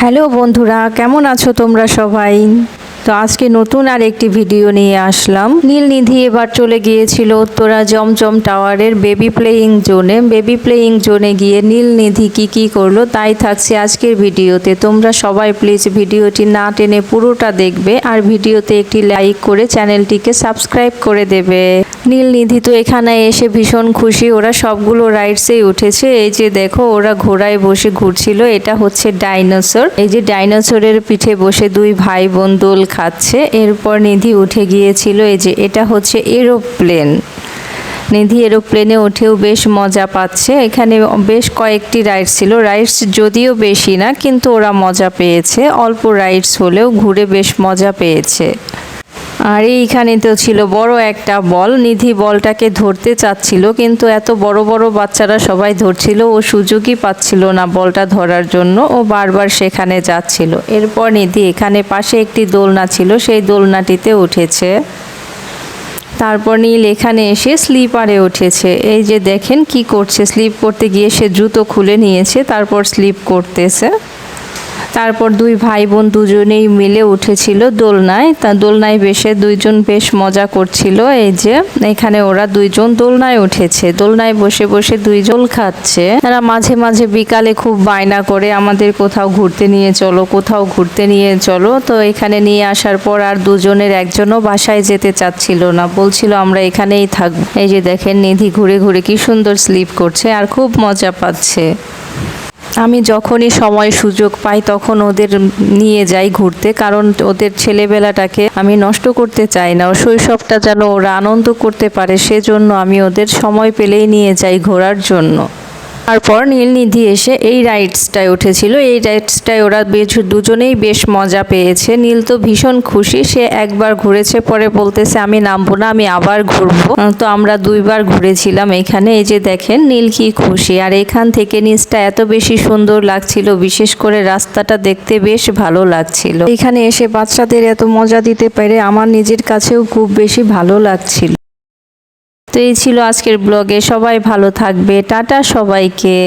Hello বন্ধুরা, কেমন আছো তোমরা সবাই? তো আজকে নতুন আর একটি ভিডিও নিয়ে আসলাম। নীলনিধি এবার চলে গিয়েছিল উত্তরা জমজম টাওয়ারের বেবি প্লেয়িং জোনে বেবি প্লেয়িং জোনে গিয়ে নীলনিধি কি কি করল তাই থাকছে আজকের ভিডিওতে। তোমরা সবাই প্লিজ ভিডিওটি না টেনে পুরোটা দেখবে আর ভিডিওতে একটি লাইক করে চ্যানেলটিকে সাবস্ক্রাইব করে দেবে। নীলনিধি তো এখানে এসে ভীষণ খুশি। ওরা সবগুলো রাইডসেই উঠেছে। এই যে দেখো, ওরা ঘোড়ায় বসে ঘুরছিল। এটা হচ্ছে ডাইনোসর এই যে ডাইনোসরের পিঠে বসে দুই ভাই বোন দোল খাচ্ছে। এরপর নিধি উঠে গিয়েছিল। এই যে এটা হচ্ছে এরোপ্লেন নিধি এরোপ্লেনে উঠেও বেশ মজা পাচ্ছে। এখানে বেশ কয়েকটি রাইডস ছিল। রাইডস যদিও বেশি না, কিন্তু ওরা মজা পেয়েছে। অল্প রাইডস হলেও ঘুরে বেশ মজা পেয়েছে। আর এইখানে তো ছিল বড় একটা বল। নিধি বলটাকে ধরতে চাচ্ছিল, কিন্তু এত বড় বড় বাচ্চারা সবাই ধরছিল, ও সুযোগই পাচ্ছিল না বলটা ধরার জন্য। ও বারবার সেখানে যাচ্ছিল। এরপর নিধি এখানে পাশে একটি দোলনা ছিল, সেই দোলনাটিতে উঠেছে। তারপর নীল এখানে এসে স্লিপারে উঠেছে। এই যে দেখেন কি করছে, স্লিপ করতে গিয়ে সে জুতো খুলে নিয়েছে, তারপর স্লিপ করতেছে। তারপর দুই ভাই বোন দুজনেই মিলে উঠেছিল দোলনায়। তা দোলনায় বেশে দুইজন বেশ মজা করছিল। এই যে, এখানে ওরা দুইজন দোলনায় উঠেছে। দোলনায় বসে বসে দুইজন খাচ্ছে। তারা মাঝে মাঝে বিকালে খুব বায়না করে আমাদের কোথাও ঘুরতে নিয়ে চলো, কোথাও ঘুরতে নিয়ে চলো। তো এখানে নিয়ে আসার পর আর দুজনের একজনও বাসায় যেতে চাচ্ছিল না। বলছিল, আমরা এখানেই থাকব। এই যে দেখেন, নিধি ঘুরে ঘুরে কি সুন্দর স্লিপ করছে আর খুব মজা পাচ্ছে। আমি যখনই সময় সুযোগ পাই তখন ওদের নিয়ে যাই ঘুরতে, কারণ ওদের ছেলেবেলাটাকে আমি নষ্ট করতে চাই না। শৈশবটা যেন ওরা আনন্দ করতে পারে, সেজন্য আমি ওদের সময় পেলেই নিয়ে যাই ঘোরার জন্য। তারপর নীলনিধি এসে এই রাইডসটায় উঠেছিল। এই রাইডসটায় ওরা বেশ, দুজনেই বেশ মজা পেয়েছে। নীল তো ভীষণ খুশি, সে একবার ঘুরেছে, পরে বলতেছে, আমি নামবো না, আমি আবার ঘুরবো। তো আমরা দুইবার ঘুরেছিলাম এখানে। এই যে দেখেন, নীল কি খুশি। আর এখান থেকে নিচটা এত বেশি সুন্দর লাগছিল, বিশেষ করে রাস্তাটা দেখতে বেশ ভালো লাগছিল। এখানে এসে বাচ্চাদের এত মজা দিতে পেরে আমার নিজের কাছেও খুব বেশি ভালো লাগছিল। এই ছিল আজকের ব্লগে। সবাই ভালো থাকবে। টাটা সবাইকে।